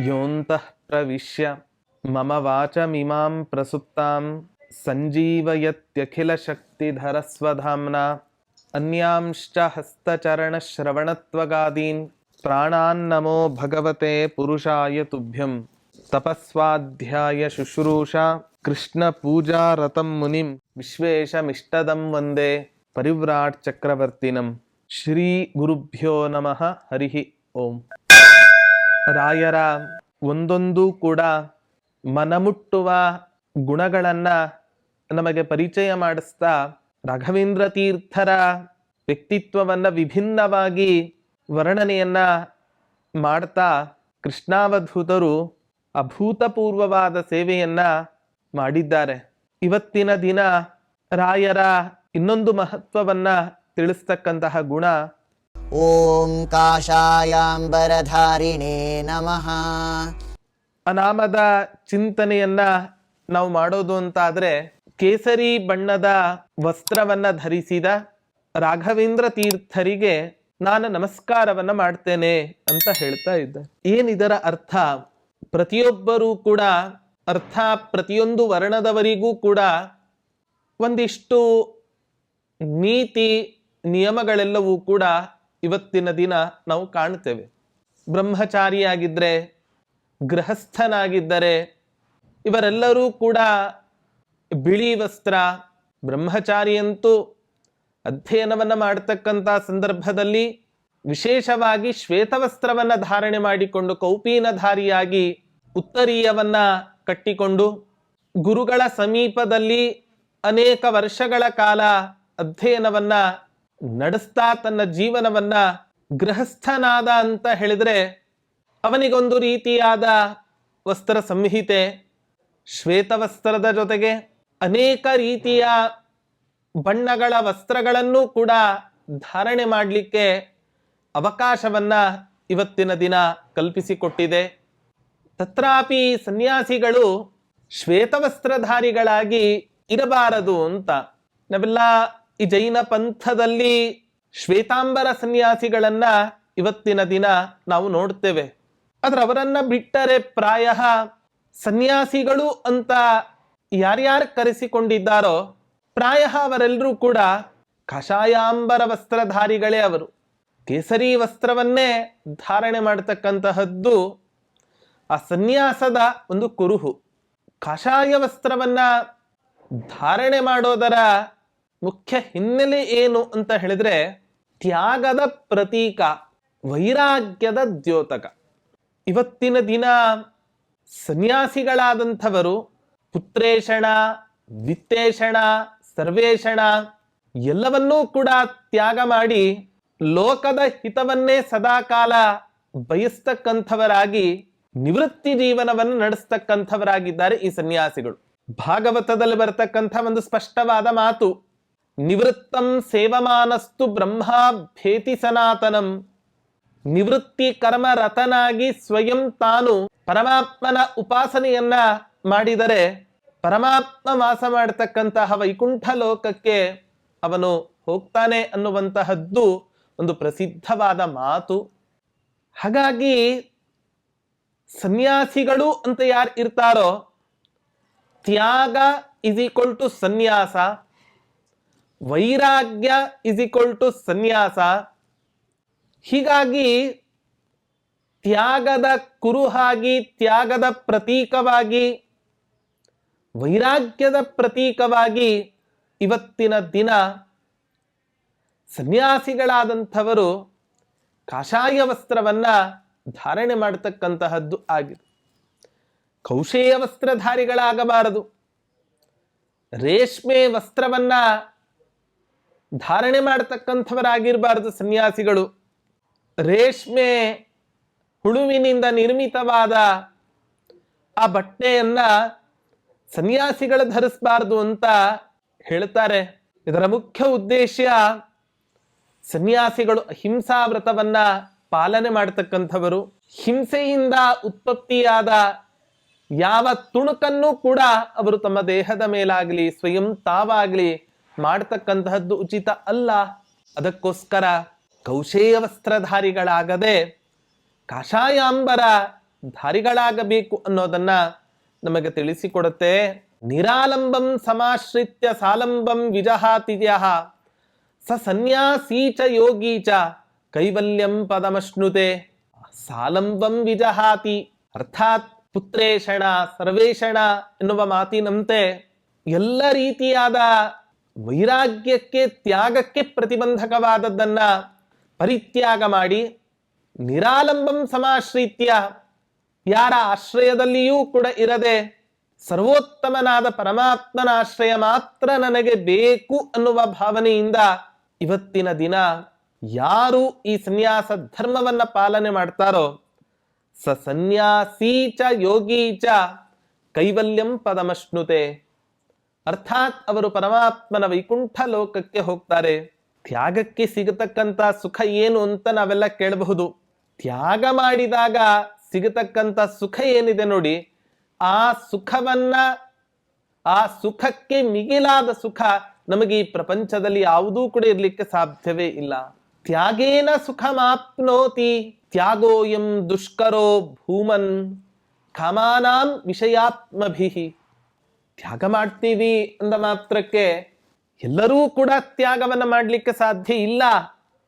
योऽन्तः प्रविश्य मम वाचमिमां प्रसुप्तां। सञ्जीवयत्यखिलशक्तिधरस्वधाम्ना। अन्यांश्च हस्तचरणश्रवणत्वगादीन्। प्राणान्नमो भगवते पुरुषाय तुभ्यं। तपस्वाध्यायशुश्रूषा कृष्णपूजारतं मुनिं। विश्वेशमिष्टदं वंदे। परिव्राट्चक्रवर्तिनं श्रीगुरुभ्यो नमः। हरिः ओम्। ರಾಯರ ಒಂದೊಂದು ಕೂಡ ಮನಮುಟ್ಟುವ ಗುಣಗಳನ್ನ ನಮಗೆ ಪರಿಚಯ ಮಾಡಿಸ್ತಾ ರಾಘವೇಂದ್ರ ತೀರ್ಥರ ವ್ಯಕ್ತಿತ್ವವನ್ನ ವಿಭಿನ್ನವಾಗಿ ವರ್ಣನೆಯನ್ನ ಮಾಡ್ತಾ ಕೃಷ್ಣಾವಧೂತರು ಅಭೂತಪೂರ್ವವಾದ ಸೇವೆಯನ್ನ ಮಾಡಿದ್ದಾರೆ. ಇವತ್ತಿನ ದಿನ ರಾಯರ ಇನ್ನೊಂದು ಮಹತ್ವವನ್ನ ತಿಳಿಸ್ತಕ್ಕಂತಹ ಗುಣ ಓಂ ಕಾಷಾಯಾಂಬರಧಾರಿಣೇ ನಮಃ. ಅನಾಮದ ಚಿಂತನೆಯನ್ನ ನಾವು ಮಾಡೋದು ಅಂತ ಆದರೆ ಕೇಸರಿ ಬಣ್ಣದ ವಸ್ತ್ರವನ್ನ ಧರಿಸಿದ ರಾಘವೇಂದ್ರ ತೀರ್ಥರಿಗೆ ನಾನು ನಮಸ್ಕಾರವನ್ನ ಮಾಡ್ತೇನೆ ಅಂತ ಹೇಳ್ತಾ ಇದ್ದ. ಏನಿದರ ಅರ್ಥ? ಪ್ರತಿಯೊಬ್ಬರೂ ಕೂಡ, ಅರ್ಥ ಪ್ರತಿಯೊಂದು ವರ್ಣದವರಿಗೂ ಕೂಡ ಒಂದಿಷ್ಟು ನೀತಿ ನಿಯಮಗಳೆಲ್ಲವೂ ಕೂಡ ಇವತ್ತಿನ ದಿನ ನಾವು ಕಾಣುತ್ತೇವೆ. ಬ್ರಹ್ಮಚಾರಿಯಾಗಿದ್ದರೆ ಗೃಹಸ್ಥನಾಗಿದ್ದರೆ, ಇವರೆಲ್ಲರೂ ಕೂಡ ಬಿಳಿ ವಸ್ತ್ರ ಬ್ರಹ್ಮಚಾರಿಯಂತೂ ಅಧ್ಯಯನವನ್ನು ಮಾಡತಕ್ಕಂಥ ಸಂದರ್ಭದಲ್ಲಿ ವಿಶೇಷವಾಗಿ ಶ್ವೇತವಸ್ತ್ರವನ್ನು ಧಾರಣೆ ಮಾಡಿಕೊಂಡು ಕೌಪೀನಧಾರಿಯಾಗಿ ಉತ್ತರೀಯವನ್ನು ಕಟ್ಟಿಕೊಂಡು ಗುರುಗಳ ಸಮೀಪದಲ್ಲಿ ಅನೇಕ ವರ್ಷಗಳ ಕಾಲ ಅಧ್ಯಯನವನ್ನ ನಡೆಸ್ತಾ ತನ್ನ ಜೀವನವನ್ನ ಗೃಹಸ್ಥನಾದ ಅಂತ ಹೇಳಿದ್ರೆ ಅವನಿಗೊಂದು ರೀತಿಯಾದ ವಸ್ತ್ರ ಸಂಹಿತೆ, ಶ್ವೇತವಸ್ತ್ರದ ಜೊತೆಗೆ ಅನೇಕ ರೀತಿಯ ಬಣ್ಣಗಳ ವಸ್ತ್ರಗಳನ್ನು ಕೂಡ ಧಾರಣೆ ಮಾಡಲಿಕ್ಕೆ ಅವಕಾಶವನ್ನ ಇವತ್ತಿನ ದಿನ ಕಲ್ಪಿಸಿಕೊಟ್ಟಿದೆ. ತತ್ರಾಪಿ ಸನ್ಯಾಸಿಗಳು ಶ್ವೇತವಸ್ತ್ರಧಾರಿಗಳಾಗಿ ಇರಬಾರದು ಅಂತ. ನಾವೆಲ್ಲ ಈ ಜೈನ ಪಂಥದಲ್ಲಿ ಶ್ವೇತಾಂಬರ ಸನ್ಯಾಸಿಗಳನ್ನ ಇವತ್ತಿನ ದಿನ ನಾವು ನೋಡ್ತೇವೆ. ಆದ್ರೆ ಅವರನ್ನ ಬಿಟ್ಟರೆ ಪ್ರಾಯ ಸನ್ಯಾಸಿಗಳು ಅಂತ ಯಾರ್ಯಾರು ಕರೆಸಿಕೊಂಡಿದ್ದಾರೋ ಪ್ರಾಯ ಅವರೆಲ್ಲರೂ ಕೂಡ ಕಷಾಯಾಂಬರ ವಸ್ತ್ರಧಾರಿಗಳೇ ಅವರು. ಕೇಸರಿ ವಸ್ತ್ರವನ್ನೇ ಧಾರಣೆ ಮಾಡತಕ್ಕಂತಹದ್ದು ಆ ಸನ್ಯಾಸದ ಒಂದು ಕುರುಹು. ಕಷಾಯ ವಸ್ತ್ರವನ್ನ ಧಾರಣೆ ಮಾಡೋದರ ಮುಖ್ಯ ಹಿನ್ನೆಲೆ ಏನು ಅಂತ ಹೇಳಿದ್ರೆ ತ್ಯಾಗದ ಪ್ರತೀಕ, ವೈರಾಗ್ಯದ ದ್ಯೋತಕ. ಇವತ್ತಿನ ದಿನ ಸನ್ಯಾಸಿಗಳಾದಂಥವರು ಪುತ್ರೇಷಣ ವಿತ್ತೇಷಣ ಸರ್ವೇಷಣ ಎಲ್ಲವನ್ನೂ ಕೂಡ ತ್ಯಾಗ ಮಾಡಿ ಲೋಕದ ಹಿತವನ್ನೇ ಸದಾಕಾಲ ಬಯಸ್ತಕ್ಕಂಥವರಾಗಿ, ನಿವೃತ್ತಿ ಜೀವನವನ್ನು ನಡೆಸ್ತಕ್ಕಂಥವರಾಗಿದ್ದಾರೆ ಈ ಸನ್ಯಾಸಿಗಳು. ಭಾಗವತದಲ್ಲಿ ಬರತಕ್ಕಂಥ ಒಂದು ಸ್ಪಷ್ಟವಾದ ಮಾತು ನಿವೃತ್ತಂ ಸೇವಮಾನಸ್ತು ಬ್ರಹ್ಮಾಭೇತಿ ಸನಾತನಂ ನಿವೃತ್ತಿ ಕರ್ಮ ರತನಾಗಿ ಸ್ವಯಂ ತಾನು ಪರಮಾತ್ಮನ ಉಪಾಸನೆಯನ್ನ ಮಾಡಿದರೆ ಪರಮಾತ್ಮ ವಾಸ ಮಾಡತಕ್ಕಂತಹ ವೈಕುಂಠ ಲೋಕಕ್ಕೆ ಅವನು ಹೋಗ್ತಾನೆ ಅನ್ನುವಂತಹದ್ದು ಒಂದು ಪ್ರಸಿದ್ಧವಾದ ಮಾತು. ಹಾಗಾಗಿ ಸನ್ಯಾಸಿಗಳು ಅಂತ ಯಾರು ಇರ್ತಾರೋ ತ್ಯಾಗ ಇಸ್ ಈಕ್ವಲ್ ಟು ಸನ್ಯಾಸ. ವೈರಾಗ್ಯ ಇಸ್ ಈಕ್ವಲ್ ಟು ಸನ್ಯಾಸ. ಹೀಗಾಗಿ ತ್ಯಾಗದ ಕುರುಹಾಗಿ, ತ್ಯಾಗದ ಪ್ರತೀಕವಾಗಿ, ವೈರಾಗ್ಯದ ಪ್ರತೀಕವಾಗಿ ಇವತ್ತಿನ ದಿನ ಸನ್ಯಾಸಿಗಳಾದಂಥವರು ಕಾಷಾಯ ವಸ್ತ್ರವನ್ನ ಧಾರಣೆ ಮಾಡತಕ್ಕಂತಹದ್ದು ಆಗಿದೆ. ಕೌಶೇಯ ವಸ್ತ್ರಧಾರಿಗಳಾಗಬಾರದು. ರೇಷ್ಮೆ ವಸ್ತ್ರವನ್ನ ಧಾರಣೆ ಮಾಡತಕ್ಕಂಥವರಾಗಿರಬಾರದು ಸನ್ಯಾಸಿಗಳು. ರೇಷ್ಮೆ ಹುಳುವಿನಿಂದ ನಿರ್ಮಿತವಾದ ಆ ಬಟ್ಟೆಯನ್ನ ಸನ್ಯಾಸಿಗಳು ಧರಿಸಬಾರದು ಅಂತ ಹೇಳ್ತಾರೆ. ಇದರ ಮುಖ್ಯ ಉದ್ದೇಶ ಸನ್ಯಾಸಿಗಳು ಹಿಂಸಾ ವ್ರತವನ್ನ ಪಾಲನೆ ಮಾಡತಕ್ಕಂಥವರು. ಹಿಂಸೆಯಿಂದ ಉತ್ಪತ್ತಿಯಾದ ಯಾವ ತುಣುಕನ್ನು ಕೂಡ ಅವರು ತಮ್ಮ ದೇಹದ ಮೇಲಾಗಲಿ, ಸ್ವಯಂ ತಾವಾಗ್ಲಿ ಮಾಡ್ತಕ್ಕಂತಹದ್ದು ಉಚಿತ ಅಲ್ಲ. ಅದಕ್ಕೋಸ್ಕರ ಕೌಶೇಯ ವಸ್ತ್ರಧಾರಿಗಳಾಗದೆ ಕಾಷಾಯಾಂಬರ ಧಾರಿಗಳಾಗಬೇಕು ಅನ್ನೋದನ್ನ ನಮಗೆ ತಿಳಿಸಿಕೊಡುತ್ತೆ. ನಿರಾಲಂಬಂ ಸಮಾಶ್ರಿತ್ಯ ಸಾಲಂಬಂ ವಿಜಹಾತಿದ್ಯ ಸ ಸನ್ಯಾಸೀ ಚ ಯೋಗಿ ಚ ಕೈವಲ್ಯಂ ಪದಮಶ್ನುತೆ ಸಾಲಂಬಂ ವಿಜಹಾತಿ ಅರ್ಥಾತ್ ಪುತ್ರೇಷಣ ಸರ್ವೇಷಣ ಎನ್ನುವ ಮಾತಿನಂತೆ ಎಲ್ಲ ರೀತಿಯಾದ ವೈರಾಗ್ಯಕ್ಕೆ, ತ್ಯಾಗಕ್ಕೆ ಪ್ರತಿಬಂಧಕವಾದದ್ದನ್ನ ಪರಿತ್ಯಾಗ ಮಾಡಿ ನಿರಾಲಂಬಂ ಸಮಾಶ್ರಿತ್ಯ. ಯಾರ ಆಶ್ರಯದಲ್ಲಿಯೂ ಕೂಡ ಇರದೆ ಸರ್ವೋತ್ತಮನಾದ ಪರಮಾತ್ಮನ ಆಶ್ರಯ ಮಾತ್ರ ನನಗೆ ಬೇಕು ಅನ್ನುವ ಭಾವನೆಯಿಂದ ಇವತ್ತಿನ ದಿನ ಯಾರು ಈ ಸನ್ಯಾಸ ಧರ್ಮವನ್ನ ಪಾಲನೆ ಮಾಡ್ತಾರೋ, ಸ ಸನ್ಯಾಸೀ ಚ ಯೋಗಿ ಚ ಕೈವಲ್ಯಂ ಪದಮಶ್ನುತೆ. ಅರ್ಥಾತ್ ಅವರು ಪರಮಾತ್ಮನ ವೈಕುಂಠ ಲೋಕಕ್ಕೆ ಹೋಗ್ತಾರೆ. ತ್ಯಾಗಕ್ಕೆ ಸಿಗತಕ್ಕಂತ ಸುಖ ಏನು ಅಂತ ನಾವೆಲ್ಲ ಕೇಳಬಹುದು. ತ್ಯಾಗ ಮಾಡಿದಾಗ ಸಿಗತಕ್ಕಂತ ಸುಖ ಏನಿದೆ ನೋಡಿ. ಆ ಸುಖವನ್ನ, ಆ ಸುಖಕ್ಕೆ ಮಿಗಿಲಾದ ಸುಖ ನಮಗೆ ಈ ಪ್ರಪಂಚದಲ್ಲಿ ಯಾವುದೂ ಕೂಡ ಇರ್ಲಿಕ್ಕೆ ಸಾಧ್ಯವೇ ಇಲ್ಲ. ತ್ಯಾಗೇನ ಸುಖಮಾಪ್ನೋತಿ ತ್ಯಾಗೋಯಂ ದುಷ್ಕರೋ ಭೂಮನ್, ಕಾಮಾನಾಂ ವಿಷಯಾತ್ಮಭಿಹಿ. ತ್ಯಾಗ ಮಾಡ್ತೀವಿ ಅಂದ ಮಾತ್ರಕ್ಕೆ ಎಲ್ಲರೂ ಕೂಡ ತ್ಯಾಗವನ್ನು ಮಾಡಲಿಕ್ಕೆ ಸಾಧ್ಯ ಇಲ್ಲ.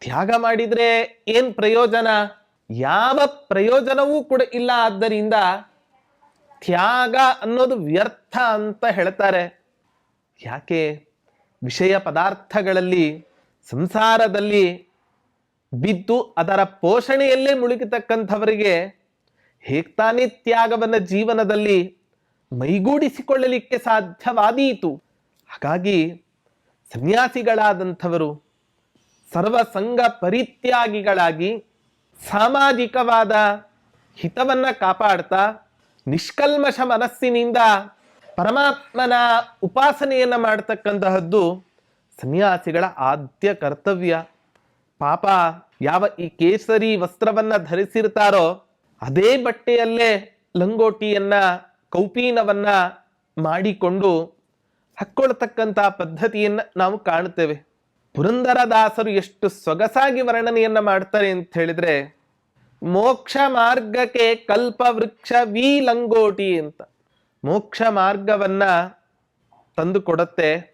ತ್ಯಾಗ ಮಾಡಿದ್ರೆ ಏನ್ ಪ್ರಯೋಜನ? ಯಾವ ಪ್ರಯೋಜನವೂ ಕೂಡ ಇಲ್ಲ. ಆದ್ದರಿಂದ ತ್ಯಾಗ ಅನ್ನೋದು ವ್ಯರ್ಥ ಅಂತ ಹೇಳ್ತಾರೆ. ಯಾಕೆ? ವಿಷಯ ಪದಾರ್ಥಗಳಲ್ಲಿ, ಸಂಸಾರದಲ್ಲಿ ಬಿದ್ದು ಅದರ ಪೋಷಣೆಯಲ್ಲೇ ಮುಳುಗಿತಕ್ಕಂಥವರಿಗೆ ಹೇಗ್ತಾನೆ ತ್ಯಾಗವನ್ನ ಜೀವನದಲ್ಲಿ ಮೈಗೂಡಿಸಿಕೊಳ್ಳಲಿಕ್ಕೆ ಸಾಧ್ಯವಾದೀತು. ಹಾಗಾಗಿ ಸನ್ಯಾಸಿಗಳಾದಂಥವರು ಸರ್ವಸಂಗ ಪರಿತ್ಯಾಗಿಗಳಾಗಿ ಸಾಮಾಜಿಕವಾದ ಹಿತವನ್ನ ಕಾಪಾಡ್ತಾ ನಿಷ್ಕಲ್ಮಶ ಮನಸ್ಸಿನಿಂದ ಪರಮಾತ್ಮನ ಉಪಾಸನೆಯನ್ನು ಮಾಡ್ತಕ್ಕಂತಹದ್ದು ಸನ್ಯಾಸಿಗಳ ಆದ್ಯ ಕರ್ತವ್ಯ. ಪಾಪ ಯಾವ ಈ ಕೇಸರಿ ವಸ್ತ್ರವನ್ನು ಧರಿಸಿರ್ತಾರೋ ಅದೇ ಬಟ್ಟೆಯಲ್ಲೇ ಲಂಗೋಟಿಯನ್ನ ಕೌಪೀನವನ್ನ ಮಾಡಿಕೊಂಡು ಹಕ್ಕೊಳ್ತಕ್ಕಂಥ ಪದ್ಧತಿಯನ್ನ ನಾವು ಕಾಣುತ್ತೇವೆ. ಪುರಂದರದಾಸರು ಎಷ್ಟು ಸೊಗಸಾಗಿ ವರ್ಣನೆಯನ್ನ ಮಾಡ್ತಾರೆ ಅಂತ ಹೇಳಿದ್ರೆ, ಮೋಕ್ಷ ಮಾರ್ಗಕ್ಕೆ ಕಲ್ಪ ವೃಕ್ಷ ವಿ ಲಂಗೋಟಿ ಅಂತ. ಮೋಕ್ಷ ಮಾರ್ಗವನ್ನ ತಂದು ಕೊಡುತ್ತೆ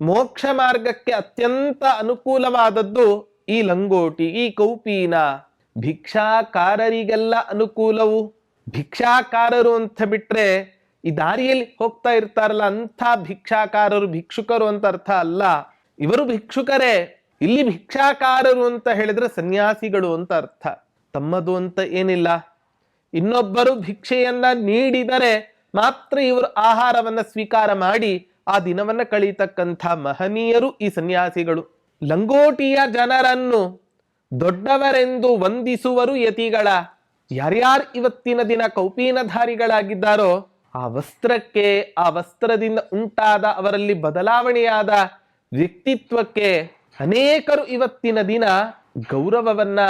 ಮೋಕ್ಷ ಮಾರ್ಗಕ್ಕೆ ಅತ್ಯಂತ ಅನುಕೂಲವಾದದ್ದು ಈ ಲಂಗೋಟಿ, ಈ ಕೌಪೀನ. ಭಿಕ್ಷಾಕಾರರಿಗೆಲ್ಲ ಅನುಕೂಲವು. ಭಿಕ್ಷಾಕಾರರು ಅಂತ ಬಿಟ್ರೆ ಈ ದಾರಿಯಲ್ಲಿ ಹೋಗ್ತಾ ಇರ್ತಾರಲ್ಲ ಅಂಥ ಭಿಕ್ಷಾಕಾರರು, ಭಿಕ್ಷುಕರು ಅಂತ ಅರ್ಥ ಅಲ್ಲ. ಇವರು ಭಿಕ್ಷುಕರೇ. ಇಲ್ಲಿ ಭಿಕ್ಷಾಕಾರರು ಅಂತ ಹೇಳಿದ್ರೆ ಸನ್ಯಾಸಿಗಳು ಅಂತ ಅರ್ಥ. ತಮ್ಮದು ಅಂತ ಏನಿಲ್ಲ. ಇನ್ನೊಬ್ಬರು ಭಿಕ್ಷೆಯನ್ನ ನೀಡಿದರೆ ಮಾತ್ರ ಇವರು ಆಹಾರವನ್ನ ಸ್ವೀಕಾರ ಮಾಡಿ ಆ ದಿನವನ್ನ ಕಳೀತಕ್ಕಂಥ ಮಹನೀಯರು ಈ ಸನ್ಯಾಸಿಗಳು. ಲಂಗೋಟಿಯ ಜನರನ್ನು ದೊಡ್ಡವರೆಂದು ವಂದಿಸುವರು ಯತಿಗಳ. ಯಾರ್ಯಾರು ಇವತ್ತಿನ ದಿನ ಕೌಪೀನಧಾರಿಗಳಾಗಿದ್ದಾರೋ ಆ ವಸ್ತ್ರಕ್ಕೆ, ಆ ವಸ್ತ್ರದಿಂದ ಉಂಟಾದ ಅವರಲ್ಲಿ ಬದಲಾವಣೆಯಾದ ವ್ಯಕ್ತಿತ್ವಕ್ಕೆ ಅನೇಕರು ಇವತ್ತಿನ ದಿನ ಗೌರವವನ್ನ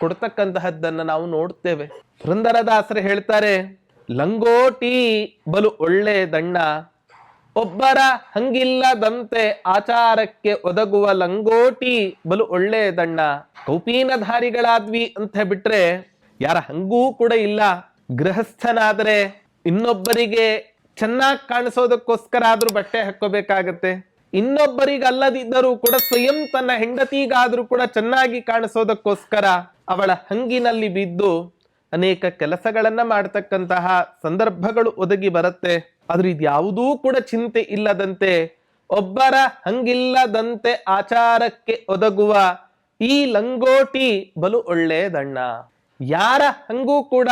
ಕೊಡ್ತಕ್ಕಂತಹದ್ದನ್ನ ನಾವು ನೋಡ್ತೇವೆ. ಪುರಂದರದಾಸರು ಹೇಳ್ತಾರೆ, ಲಂಗೋಟಿ ಬಲು ಒಳ್ಳೆ ದಣ್ಣ, ಒಬ್ಬರ ಹಂಗಿಲ್ಲದಂತೆ ಆಚಾರಕ್ಕೆ ಒದಗುವ ಲಂಗೋಟಿ ಬಲು ಒಳ್ಳೆ ದಣ್ಣ, ಕೌಪೀನಧಾರಿಗಳಾದ್ವಿ ಅಂತ ಬಿಟ್ರೆ ಯಾರ ಹಂಗೂ ಕೂಡ ಇಲ್ಲ. ಗೃಹಸ್ಥನಾದರೆ ಇನ್ನೊಬ್ಬರಿಗೆ ಚೆನ್ನಾಗಿ ಕಾಣಿಸೋದಕ್ಕೋಸ್ಕರ ಆದ್ರೂ ಬಟ್ಟೆ ಹಾಕೋಬೇಕಾಗತ್ತೆ ಇನ್ನೊಬ್ಬರಿಗಲ್ಲದಿದ್ದರೂ ಕೂಡ ಸ್ವಯಂ ತನ್ನ ಹೆಂಡತಿಗಾದ್ರೂ ಕೂಡ ಚೆನ್ನಾಗಿ ಕಾಣಿಸೋದಕ್ಕೋಸ್ಕರ ಅವಳ ಹಂಗಿನಲ್ಲಿ ಬಿದ್ದು ಅನೇಕ ಕೆಲಸಗಳನ್ನ ಮಾಡತಕ್ಕಂತಹ ಸಂದರ್ಭಗಳು ಒದಗಿ ಬರುತ್ತೆ. ಆದ್ರೆ ಇದ್ಯಾವುದೂ ಕೂಡ ಚಿಂತೆ ಇಲ್ಲದಂತೆ ಒಬ್ಬರ ಹಂಗಿಲ್ಲದಂತೆ ಆಚಾರಕ್ಕೆ ಒದಗುವ ಈ ಲಂಗೋಟಿ ಬಲು ಒಳ್ಳೆಯದಣ್ಣ. ಯಾರ ಹಂಗೂ ಕೂಡ,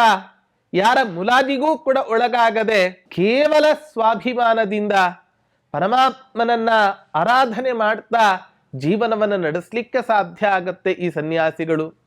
ಯಾರ ಮುಲಾದಿಗೂ ಕೂಡ ಒಳಗಾಗದೆ ಕೇವಲ ಸ್ವಾಭಿಮಾನದಿಂದ ಪರಮಾತ್ಮನನ್ನ ಆರಾಧನೆ ಮಾಡ್ತಾ ಜೀವನವನ್ನು ನಡೆಸಲಿಕ್ಕೆ ಸಾಧ್ಯ ಆಗತ್ತೆ ಈ ಸನ್ಯಾಸಿಗಳು.